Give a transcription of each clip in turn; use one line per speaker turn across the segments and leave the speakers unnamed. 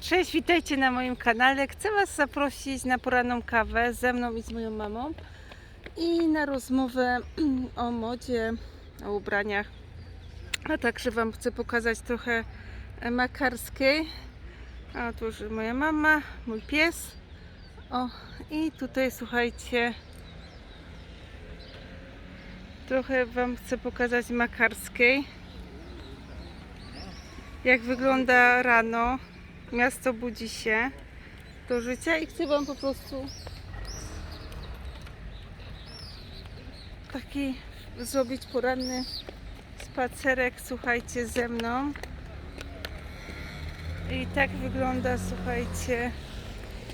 Cześć, witajcie na moim kanale. Chcę Was zaprosić na poranną kawę ze mną i z moją mamą i na rozmowę o modzie, o ubraniach. A także Wam chcę pokazać trochę makarskiej. A tu już moja mama, mój pies. O, i tutaj słuchajcie, trochę Wam chcę pokazać makarskiej. Jak wygląda rano, miasto budzi się do życia i chcę Wam po prostu taki zrobić poranny spacerek, słuchajcie, ze mną. I tak wygląda, słuchajcie,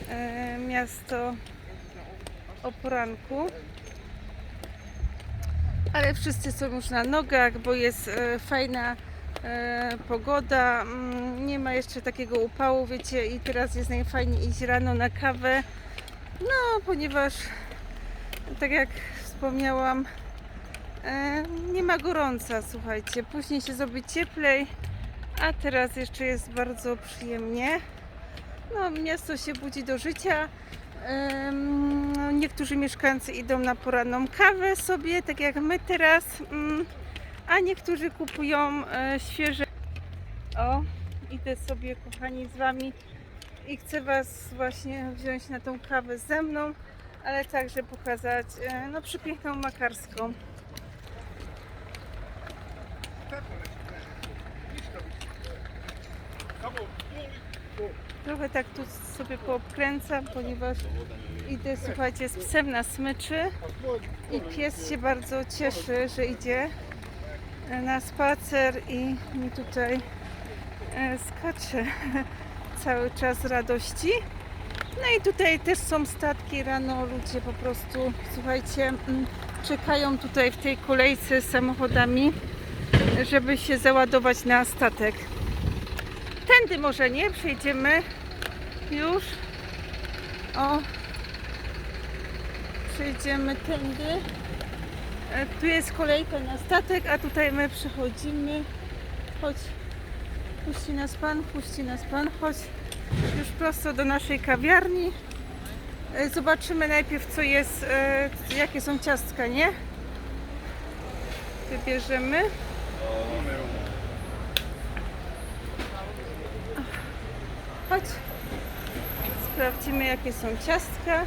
e, miasto o poranku. Ale wszyscy są już na nogach, bo jest e, fajna pogoda. Mm, Nie ma jeszcze takiego upału, wiecie, i teraz jest najfajniej iść rano na kawę. No, ponieważ tak jak wspomniałam, e, nie ma gorąca, słuchajcie. Później się zrobi cieplej, a teraz jeszcze jest bardzo przyjemnie. No, miasto się budzi do życia. Niektórzy mieszkańcy idą na poranną kawę sobie, tak jak my teraz, mm, a niektórzy kupują e, świeże. O, idę sobie, kochani, z Wami i chcę Was właśnie wziąć na tą kawę ze mną, ale także pokazać e, no, przepiękną makarską. Trochę tak tu sobie poobkręcam, ponieważ idę, słuchajcie, z psem na smyczy i pies się bardzo cieszy, że idzie na spacer i mi tutaj e, skacze cały czas radości. No i tutaj też są statki rano, ludzie po prostu, słuchajcie, mm, czekają tutaj w tej kolejce z samochodami, żeby się załadować na statek. Tędy może nie, przejdziemy już. O, przejdziemy tędy. E, Tu jest kolejka na statek, a tutaj my przechodzimy. Chodź. Puści nas pan, puści nas pan. Chodź już prosto do naszej kawiarni. E, Zobaczymy najpierw co jest, e, jakie są ciastka, nie? Wybierzemy. Chodź. Sprawdzimy jakie są ciastka.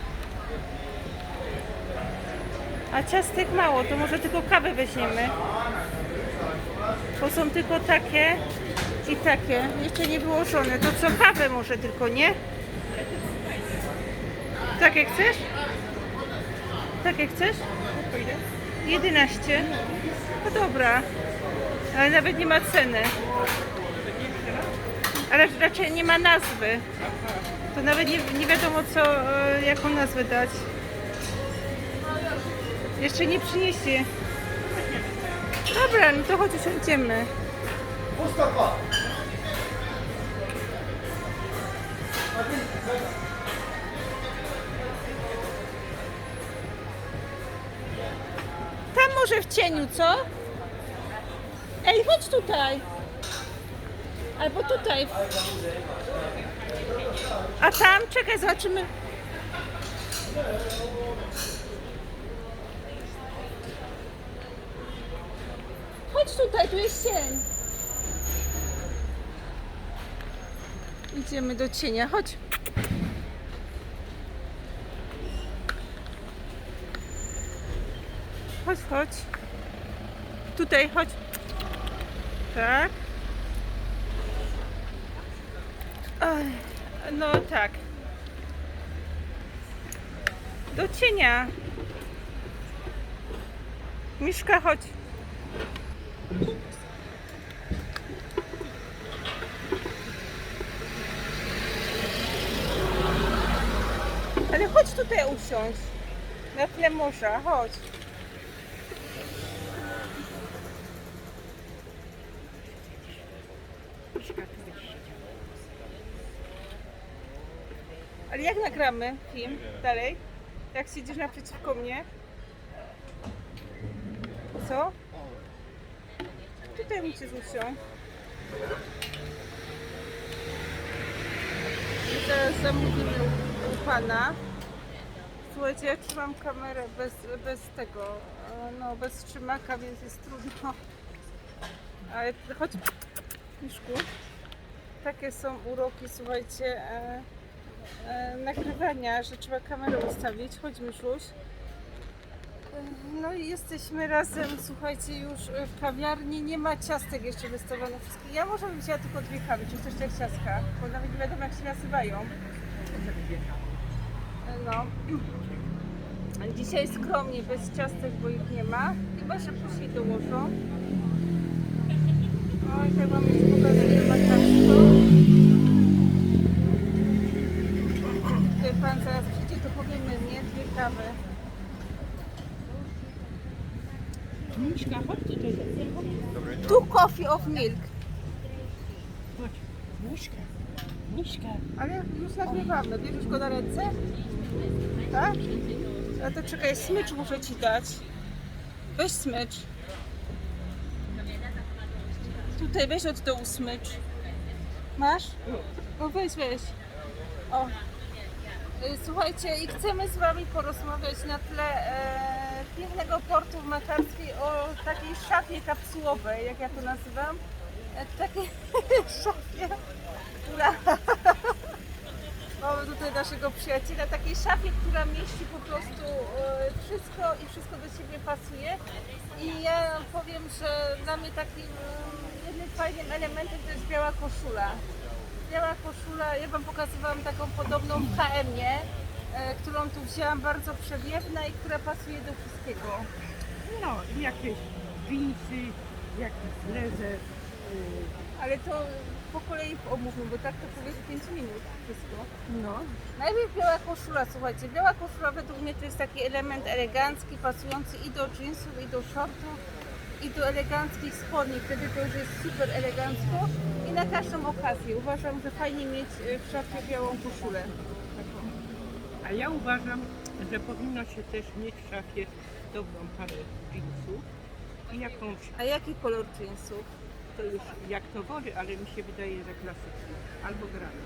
A ciastek mało, to może tylko kawę weźmiemy. Bo są tylko takie i takie. Jeszcze nie wyłożone. To co kawę może tylko, nie? Takie chcesz? Takie chcesz? 11. No dobra. Ale nawet nie ma ceny. Ale raczej nie ma nazwy. To nawet nie, nie wiadomo co, e, jaką nazwę dać. Jeszcze nie przyniesie. Dobra, no to chodź usiądziemy. Tam może w cieniu, co? Ej, chodź tutaj. Albo tutaj. A tam, czekaj, zobaczymy. Chodź tutaj, tu jest cień. Idziemy do cienia, chodź. Chodź, chodź. Tutaj, chodź. Tak. No tak. Do cienia. Miszka, chodź. Ale chodź tutaj usiąść. Na tle morza, chodź. Ale jak nagramy film dalej? Jak siedzisz naprzeciwko mnie? Co? Tutaj musisz usiąść. zamówimy u, u pana. Słuchajcie, ja trzymam kamerę bez, bez tego, e, no bez trzymaka, więc jest trudno. Ale chodź, Miszku. Takie są uroki, słuchajcie, e, e, nagrywania, że trzeba kamerę ustawić. Chodź, Miszuś. No i jesteśmy razem, słuchajcie, już w kawiarni. Nie ma ciastek jeszcze wystawionych. Ja może bym wzięła tylko dwie kawy, czy coś jak ciastka, bo nawet nie wiadomo jak się nazywają. No. Dzisiaj skromnie, bez ciastek, bo ich nie ma. Chyba, że później dołożą. Oj, tak mam już pokazać, ile ma. Tutaj pan zaraz przyjdzie, to powiemy, nie? Dwie kawy.
Miśka, chodź tutaj.
Two coffee of milk.
Chodź. Miśka. Miśka.
Ale już nagrywamy. Bierzesz go na ręce? Tak? A to czekaj, smycz muszę ci dać. Weź smycz. Tutaj weź od dołu smycz. Masz? No weź, weź. O. Y, Słuchajcie, i chcemy z Wami porozmawiać na tle e, pięknego portu w Makarskiej o takiej szafie kapsułowej, jak ja to nazywam. E, takiej szafie, która Mamy tutaj naszego przyjaciela, takiej szafie, która mieści po prostu e, wszystko i wszystko do siebie pasuje. I ja powiem, że dla mnie takim e, jednym fajnym elementem to jest biała koszula. Biała koszula, ja Wam pokazywałam taką podobną w KM-ie, którą tu wzięłam, bardzo przewiewna i która pasuje do wszystkiego.
No, i jakieś dżinsy, jakiś lezer. y,
Ale to po kolei omówmy, bo tak to powiesz 5 minut wszystko.
No,
Najpierw biała koszula, słuchajcie, biała koszula według mnie to jest taki element elegancki, pasujący i do jeansów, i do shortów, i do eleganckich spodni, wtedy to już jest super elegancko i na każdą okazję. Uważam, że fajnie mieć e, w szafie białą koszulę.
A ja uważam, że powinno się też mieć w szafie dobrą parę dżinsów i jakąś,
A jaki kolor jeansów?
to już jak to woli, ale mi się wydaje, że klasyczny, albo grana.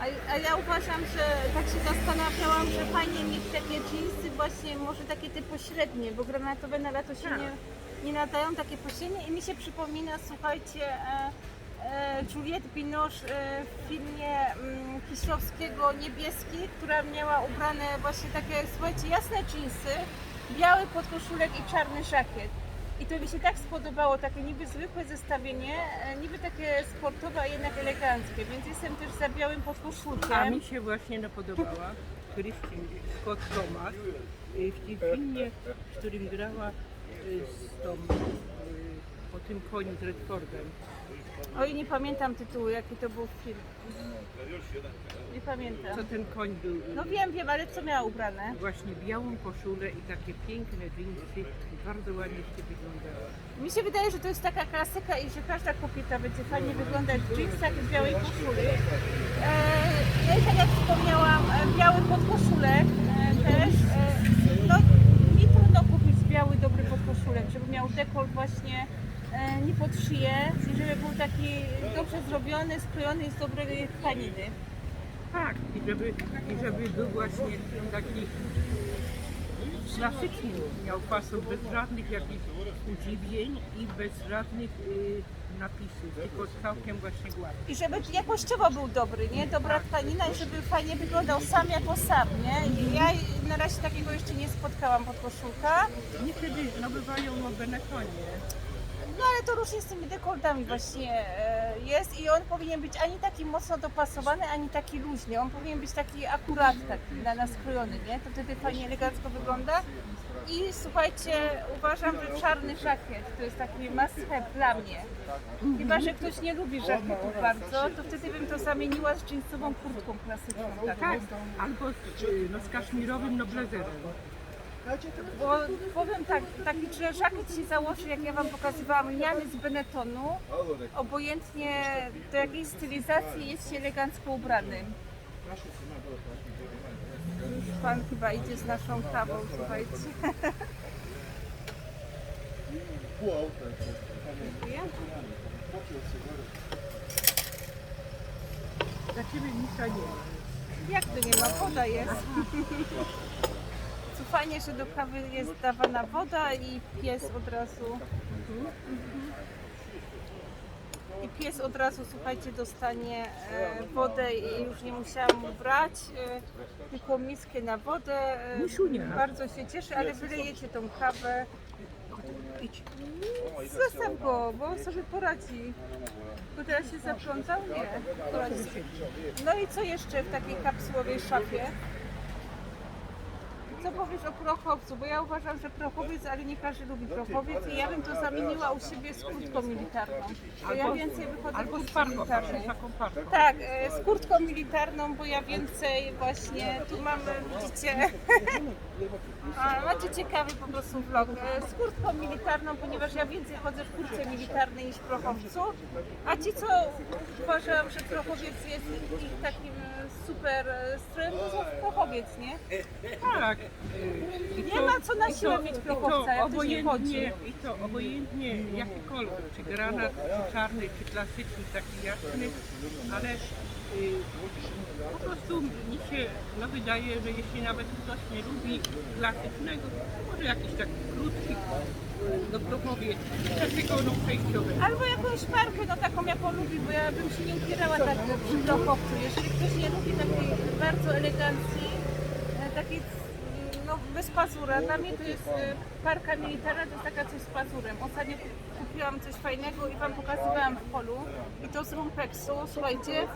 A, a ja uważam, że tak się zastanawiałam, że fajnie mieć takie jeansy właśnie może takie te pośrednie, bo granatowe na lato się
Tak.
nie, nie nadają, takie pośrednie i mi się przypomina, słuchajcie, e, Juliette Binoche e, w filmie mm, Kieślowskiego Niebieski, która miała ubrane właśnie takie, słuchajcie, jasne jeansy, biały podkoszulek i czarny żakiet. I to mi się tak spodobało, takie niby zwykłe zestawienie, e, niby takie sportowe, a jednak eleganckie, więc jestem też za białym podkoszulkiem.
A mi się właśnie napodobała Christine Scott Thomas w tym filmie, w którym grała z tą, o tym koniu z Redfordem.
Oj, nie pamiętam tytułu, jaki to był film. Nie pamiętam.
Co ten koń był?
No wiem, wiem, ale co miała ubrane?
Właśnie białą koszulę i takie piękne dżinsy. Bardzo ładnie się wyglądała.
Mi się wydaje, że to jest taka klasyka i że każda kobieta będzie fajnie wyglądać w jeansach i w białej koszuli. E, no i tak jak wspomniałam, e, biały podkoszulek e, też. E, no, mi trudno kupić biały, dobry podkoszulek, żeby miał dekolt właśnie nie pod szyję i żeby był taki dobrze zrobiony, skrojony z dobrej tkaniny.
Tak, i żeby, i żeby był właśnie taki klasyczny, miał fason bez żadnych jakichś udziwnień i bez żadnych y, napisów, tylko całkiem właśnie gładki.
I żeby jakościowo był dobry, nie? Dobra tkanina i żeby fajnie wyglądał sam jako sam, nie? I ja na razie takiego jeszcze nie spotkałam pod koszulka.
Niekiedy nabywają no Benettonie.
No ale to różnie z tymi dekoltami właśnie e, jest i on powinien być ani taki mocno dopasowany, ani taki luźny. On powinien być taki akurat, taki na, na skrojony, nie? To wtedy fajnie elegancko wygląda. I słuchajcie, uważam, że czarny żakiet to jest taki must have dla mnie. Chyba, że ktoś nie lubi żakietów bardzo, to wtedy bym to zamieniła z jeansową kurtką klasyczną. taką.
Tak, albo z, no, z kaszmirowym noblezerem.
Bo powiem tak, taki żakiet się założy, jak ja Wam pokazywałam, lniany z Benettonu, obojętnie do jakiej stylizacji jest się elegancko ubranym. Już Pan chyba idzie z naszą kawą, słuchajcie. Dziękuję.
Dla Ciebie nie ma.
Jak to nie ma? Woda jest. Fajnie, że do kawy jest dawana woda i pies od razu. Mhm. I pies od razu, słuchajcie, dostanie e, wodę i już nie musiałam mu brać, e, tylko miskę na wodę. E,
Misiunia.
bardzo się cieszę, ale wylejecie tą kawę. Zostaw go, bo on sobie poradzi. Bo teraz się zaplątał? Nie. Poradzi sobie. No i co jeszcze w takiej kapsułowej szafie? Co powiesz o prochowcu? Bo ja uważam, że prochowiec, ale nie każdy lubi prochowiec i ja bym to zamieniła u siebie z kurtką militarną. Bo ja więcej wychodzę
Albo z taką parką.
Tak, e, z kurtką militarną, bo ja więcej właśnie, tu mamy, widzicie, a, macie ciekawy po prostu vlog, e, z kurtką militarną, ponieważ ja więcej chodzę w kurtce militarnej niż w prochowcu, a ci co uważam, że prochowiec jest ich takim super e, strojem, to są prochowiec, nie?
Tak. I
Nie ma co na
i
siłę mieć
i
prochowca, jak ktoś nie
obojętnie, I to obojętnie jaki kolor, czy granat, czy czarny, czy klasyczny, taki jasny, ale po prostu mi się no, wydaje, że jeśli nawet ktoś nie lubi klasycznego, może jakiś taki krótki no prochowiec, takiego no.
Albo jakąś parkę, no taką jaką lubi, bo ja bym się nie upierała tak przy prochowcu. Jeżeli ktoś nie lubi takiej bardzo elegancji, e, takiej no, bez pazura, dla mnie to jest e, parka militarna, to jest taka coś z pazurem. Ostatnio kupiłam coś fajnego i Wam pokazywałam w polu i to z Rumpeksu, słuchajcie.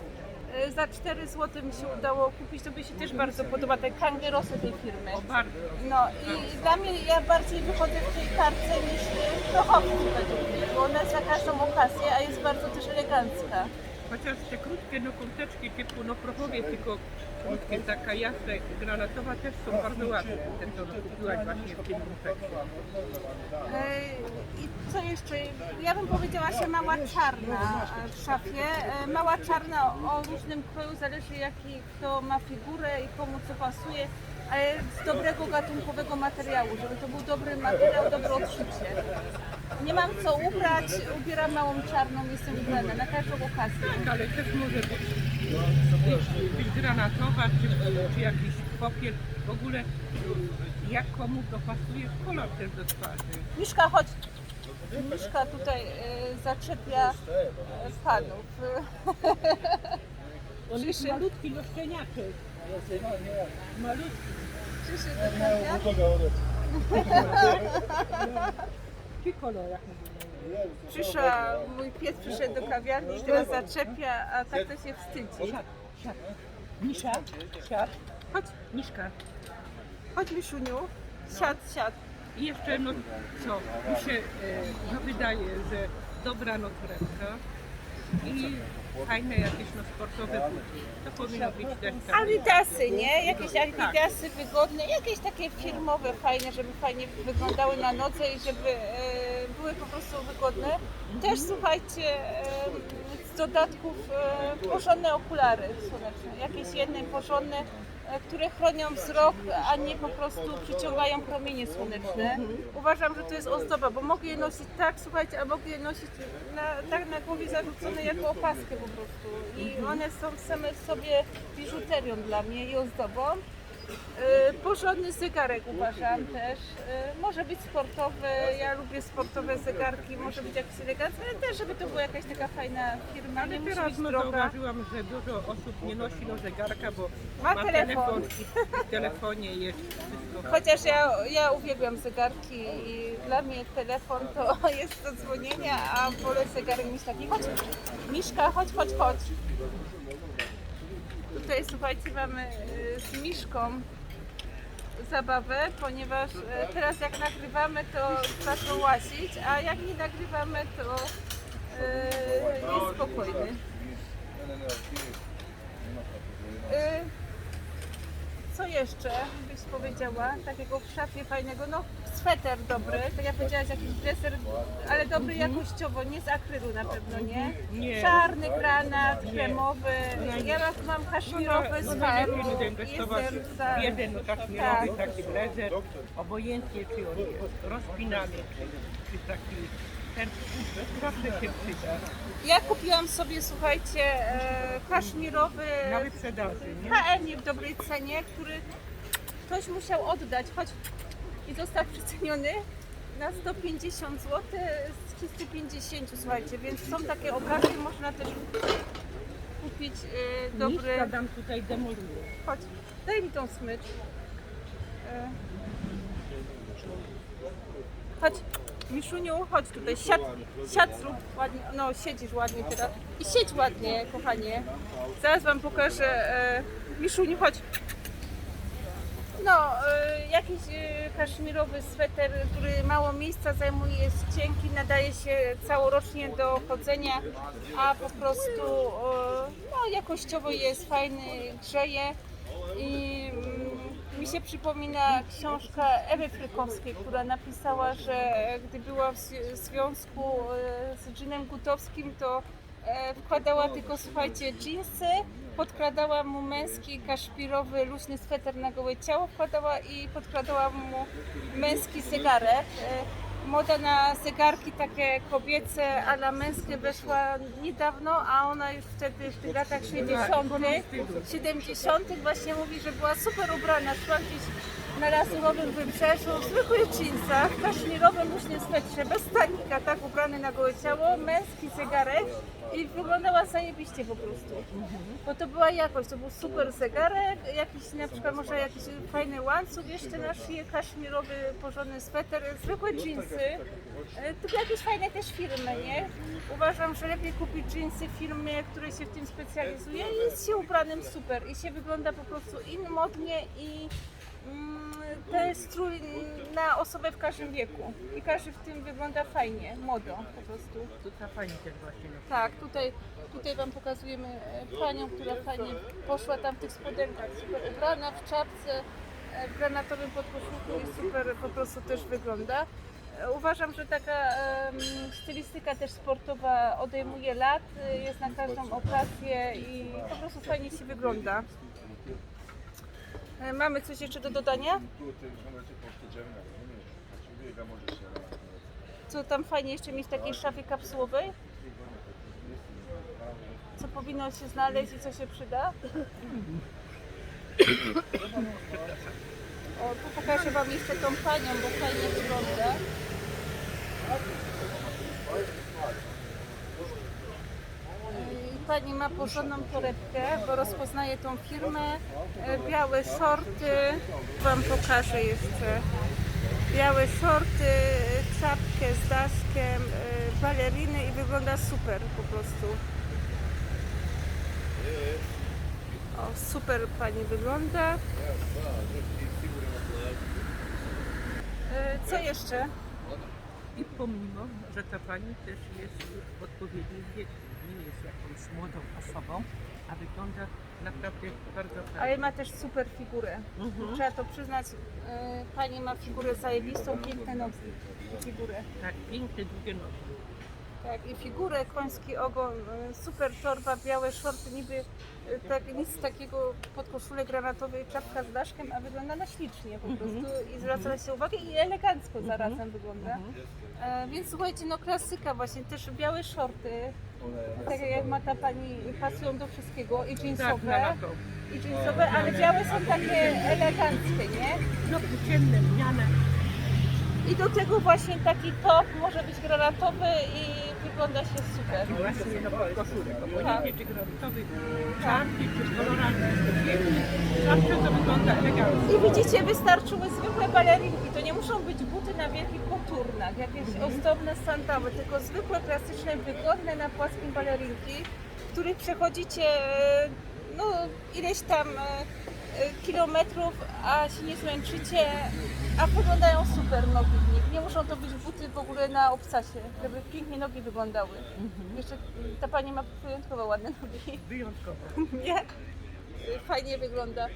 E, Za 4 zł mi się udało kupić, to by się też bardzo podoba, te kangerosy tej firmy.
O bardzo.
No i dla mnie ja bardziej wychodzę w tej karce niż w prochowcu według mnie, bo ona jest na każdą okazję, a jest bardzo też elegancka.
Chociaż te krótkie no kurteczki typu no prochowie, tylko krótkie, taka jasna granatowa też są bardzo ładne. Te co kupiłaś właśnie w tym
I co jeszcze? Ja bym powiedziała się mała czarna w szafie. E, Mała czarna o różnym kroju, zależy jaki kto ma figurę i komu co pasuje, ale z dobrego gatunkowego materiału, żeby to był dobry materiał, dobre odszycie. Nie mam co ubrać, ubieram małą czarną, jestem ubrana na każdą okazję.
Tak, ale też może być, być, być granatowa, czy, czy jakiś popiel. W ogóle jak komu to pasuje w kolor też do twarzy.
Miszka, chodź. Miszka tutaj e, zaczepia e, panów.
On jest malutki, no szczeniaczek. Malutki.
kawiarni.
Ci kolorach.
Przyszła, mój pies przyszedł do kawiarni i teraz zaczepia, a tak to się wstydzi.
Siad, siad. Misza, siad. Chodź, Miszka.
Chodź Miszuniu, siad, siad.
I jeszcze, no co, mi się e, no, wydaje, że dobra no torebka i fajne jakieś no sportowe buty. To powinno być też tak.
Adidasy, nie? Jakieś adidasy wygodne, jakieś takie firmowe, fajne, żeby fajnie wyglądały na nodze i żeby e, były po prostu wygodne. Też słuchajcie, e, z dodatków e, porządne okulary słoneczne, jakieś jedne porządne, które chronią wzrok, a nie po prostu przyciągają promienie słoneczne. Uważam, że to jest ozdoba, bo mogę je nosić tak, słuchajcie, a mogę je nosić na, tak na głowie zarzucone jako opaskę po prostu. I one są same w sobie biżuterią dla mnie i ozdobą. Porządny zegarek uważam też. E, Może być sportowy, ja lubię sportowe zegarki, może być jakiś elegancki, ale też żeby to była jakaś taka fajna firma, nie musi
teraz
być
no,
droga.
zauważyłam, że dużo osób nie nosi no zegarka, bo
Ma telefon
i w telefonie jest wszystko.
Chociaż ja, ja uwielbiam zegarki i dla mnie telefon to jest do dzwonienia, a wolę zegarek niż taki. Chodź, Miszka, chodź, chodź, chodź. Tutaj słuchajcie, mamy y, z Miszką zabawę, ponieważ y, teraz jak nagrywamy to zaczął łazić, a jak nie nagrywamy to y, jest spokojny. Co jeszcze byś powiedziała takiego w szafie fajnego? No sweter dobry, tak jak powiedziałaś jakiś deser, ale dobry jakościowo, nie z akrylu na pewno, nie?
Nie.
Czarny granat, kremowy, ja mam kaszmirowy
no
z
najlepiej
farbu,
zainwestować
jestem za...
w jeden no, kaszmirowy
Tak.
taki blazer, obojętnie czy on jest rozpinany, czy, czy taki.
Ja kupiłam sobie, słuchajcie, e, kaszmirowy
Na wyprzedaży, nie?
KN w dobrej cenie, który ktoś musiał oddać, choć i został przeceniony na 150 zł z 350, słuchajcie, więc są takie okazje, można też kupić e, dobry...
Niszka dam tutaj demoluje.
Chodź, daj mi tą smycz. E. Chodź, Miszuniu, chodź tutaj, siad, siad zrób ładnie, no siedzisz ładnie teraz. I siedź ładnie, kochanie. Zaraz wam pokażę. E, Miszuniu, chodź. No, e, jakiś e, kaszmirowy sweter, który mało miejsca zajmuje, jest cienki, nadaje się całorocznie do chodzenia, a po prostu no, jakościowo jest fajny, grzeje. I mm, mi się przypomina książka Ewy Frykowskiej, która napisała, że gdy była w zwi- związku e, z Ginem Gutowskim, to e, wkładała tylko, słuchajcie, dżinsy, podkradała mu męski kaszpirowy luźny sweter na gołe ciało, wkładała i podkradała mu męski zegarek. Moda na zegarki takie kobiece, ale męskie weszła niedawno, a ona już wtedy w tych latach 60., 70. właśnie mówi, że była super ubrana, szła gdzieś na lazurowym wybrzeżu, w zwykłych jeansach, kaszmirowym luźnym swetrze, bez stanika, tak ubrany na gołe ciało, męski zegarek i wyglądała zajebiście po prostu. Bo to była jakość, to był super zegarek, jakiś na przykład może jakiś fajny łańcuch jeszcze na szyję, kaszmirowy porządny sweter, zwykłe jeansy, e, tylko jakieś fajne też firmy, nie? Uważam, że lepiej kupić jeansy firmie, które się w tym specjalizuje i jest się ubranym super i się wygląda po prostu in modnie i to jest strój na osobę w każdym wieku i każdy w tym wygląda fajnie, modo po prostu.
Tu ta pani też właśnie.
Tak, tutaj, tutaj Wam pokazujemy e, panią, która fajnie poszła tam w tych spodenkach, super ubrana, w czapce, e, w granatowym podkoszulku i super po prostu też wygląda. E, Uważam, że taka stylistyka też sportowa odejmuje lat, jest na każdą okazję i po prostu fajnie się wygląda. E, Mamy coś jeszcze do dodania? Co tam fajnie jeszcze mieć w takiej szafie kapsułowej? Co powinno się znaleźć i co się przyda? O, tu pokażę Wam jeszcze tą panią, bo fajnie wygląda. I Pani ma porządną torebkę, bo rozpoznaje tą firmę. E, Białe shorty. Wam pokażę jeszcze. Białe shorty, czapkę z daszkiem, e, baleriny i wygląda super po prostu. O, super pani wygląda. E, Co jeszcze?
I pomimo, że ta pani też jest w odpowiednim wieku, jest młodą osobą, a wygląda naprawdę bardzo
Ale ma też super figurę.
Mhm.
Trzeba to przyznać. e, Pani ma figurę zajebistą, piękne nogi. i Figurę.
Tak, piękne, długie nogi.
Tak, i figurę, koński ogon, e, super torba, białe szorty, niby e, tak, nic takiego, podkoszulek granatowej, czapka z daszkiem, a wygląda na ślicznie po prostu i zwraca się uwagę i elegancko zarazem wygląda. E, więc słuchajcie, no klasyka właśnie, też białe szorty, tak jak ma ta pani, pasują do wszystkiego i
Tak,
jeansowe,
na lato.
i jeansowe, ale białe są takie eleganckie, nie?
No, ciemne, zmiane.
I do tego właśnie taki top może być granatowy i wygląda się super.
Właśnie no koszulek,
Tak.
czy granatowy, czarny, czy koloralny, piękny. Zawsze to wygląda elegancko.
I widzicie, wystarczyły zwykłe balerinki. To nie muszą być buty na wielkich koturnach, jakieś ozdobne sandały, tylko zwykłe, klasyczne, wygodne na płaskim balerinki, w których przechodzicie e, no, ileś tam e, e, kilometrów, a się nie zmęczycie, a wyglądają super nogi. Nie muszą to być buty w ogóle na obcasie, żeby pięknie nogi wyglądały. Jeszcze ta pani ma wyjątkowo ładne nogi.
Wyjątkowo.
Nie? Fajnie wygląda.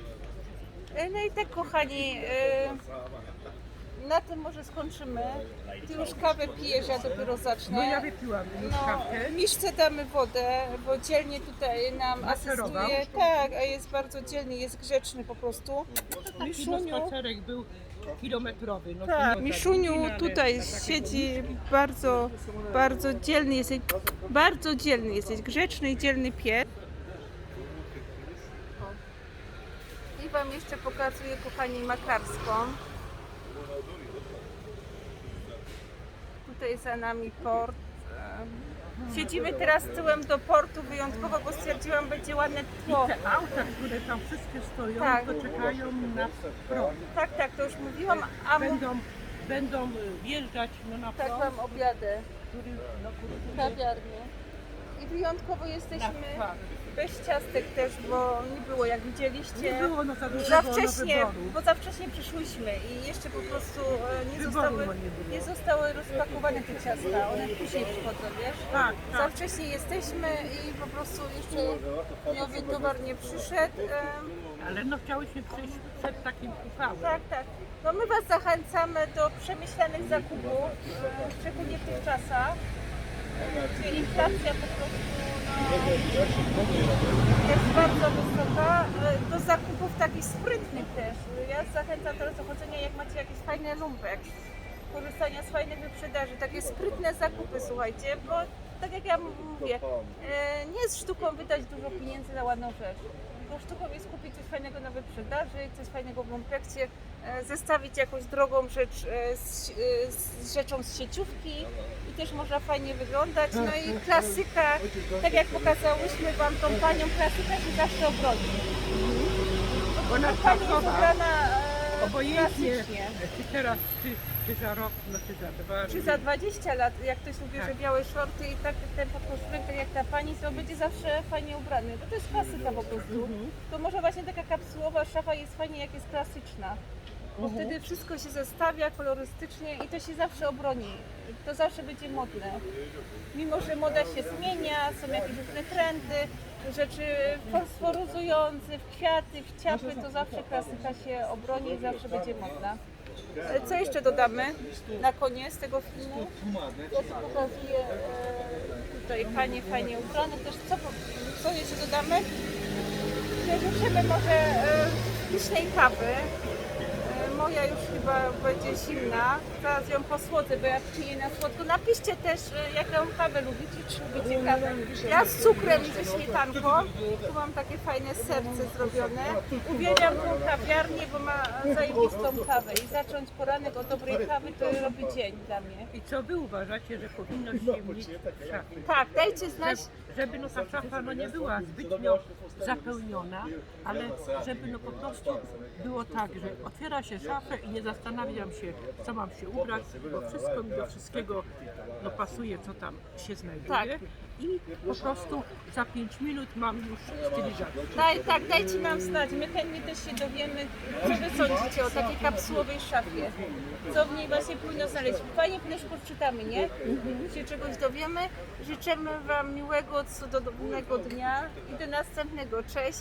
E, No i tak kochani, e, na tym może skończymy. Ty już kawę pijesz, ja dopiero zacznę.
No ja wypiłam już
No,
kawkę.
Miszce damy wodę, bo dzielnie tutaj nam
Maserował.
asystuje. Tak, a jest bardzo dzielny, jest grzeczny po prostu. Miszuniu.
spacerek był kilometrowy. No,
Tak, tutaj siedzi bardzo, bardzo dzielny jesteś, bardzo dzielny jesteś, grzeczny i dzielny pies. I Wam jeszcze pokazuję, kochani, makarską. Tutaj za nami port. Em, Siedzimy teraz tyłem do portu wyjątkowo, bo stwierdziłam, będzie ładne tło.
Te auta, które tam wszystkie stoją,
Tak.
to czekają na prąd.
Tak, tak, to już mówiłam, a mu,
Będą, będą y, wjeżdżać no, na
tak
prąd,
Wam objadę.
który, no,
kawiarnię. I wyjątkowo
na
jesteśmy bez ciastek też, bo nie było jak widzieliście.
Nie było no za
za wcześnie, bo za wcześnie przyszłyśmy i jeszcze po prostu e, nie, zostały,
nie
zostały rozpakowane te ciasta. One później przychodzą, wiesz?
Tak,
Za
tak.
wcześnie jesteśmy i po prostu jeszcze nowy towar nie przyszedł.
Ale no chciałyśmy przyjść przed takim uchwałem.
Tak, tak. No my Was zachęcamy do przemyślanych zakupów, szczególnie w tych czasach, gdzie inflacja po prostu no, jest bardzo wysoka. Do zakupów takich sprytnych też. Ja zachęcam teraz do chodzenia, jak macie jakieś fajne lumpek, korzystania z fajnych wyprzedaży, takie sprytne zakupy, słuchajcie, bo tak jak ja mówię, e, nie jest sztuką wydać dużo pieniędzy na ładną rzecz. Tylko sztuką jest kupić coś fajnego na wyprzedaży, coś fajnego w lumpekcie, e, zestawić jakąś drogą rzecz e, z, e, z rzeczą z sieciówki i też można fajnie wyglądać. No i klasyka, tak jak pokazałyśmy Wam tą panią, klasyka się zawsze obroni.
Ona
jest ubrana
obojętnie,
klasycznie.
czy teraz, czy, czy za rok, no czy za dwa.
Czy za 20 lat, jak ktoś ubierze
Tak.
białe shorty i tak ten podkoszulek, tak jak ta pani, to będzie zawsze fajnie ubrany. Bo to jest klasyka po prostu.
Mhm.
To może właśnie taka kapsułowa szafa jest fajnie, jak jest klasyczna. Bo
Mhm.
wtedy wszystko się zestawia kolorystycznie i to się zawsze obroni. To zawsze będzie modne. Mimo, że moda się zmienia, są jakieś różne trendy, rzeczy fosforyzujące, w kwiaty, w ciapy, to zawsze klasyka się obroni i zawsze będzie modna. E, Co jeszcze dodamy na koniec tego filmu? Ja tu pokazuję tutaj panie fajnie ubrane. Też co, co jeszcze dodamy? Że Życzymy może e, pysznej kawy. Moja już chyba będzie zimna. Zaraz ją posłodzę, bo ja piję na słodko. Napiszcie też, e, jaką kawę lubicie, czy lubicie kawę. Ja z cukrem i ze śmietanką. Tu mam takie fajne serce zrobione. Uwielbiam tą kawiarnię, bo ma zajebistą kawę. I zacząć poranek od dobrej kawy to robi dzień dla mnie.
I co wy uważacie, że powinno się mieć w szafie?
Tak, dajcie znać.
Żeby no ta szafa no nie była zbytnio zapełniona, ale żeby no po prostu było tak, że otwiera się szafę i nie zastanawiam się, co mam się ubrać, bo wszystko mi do wszystkiego no pasuje, co tam się znajduje.
Tak.
I po prostu za 5 minut mam już stylizację.
Daj, tak, dajcie nam znać. My chętnie też się dowiemy, co wy sądzicie o takiej kapsułowej szafie. Co w niej właśnie powinno znaleźć. Fajnie też poczytamy, nie? Się czegoś dowiemy. Życzymy Wam miłego, cudownego dnia i do następnego. Cześć!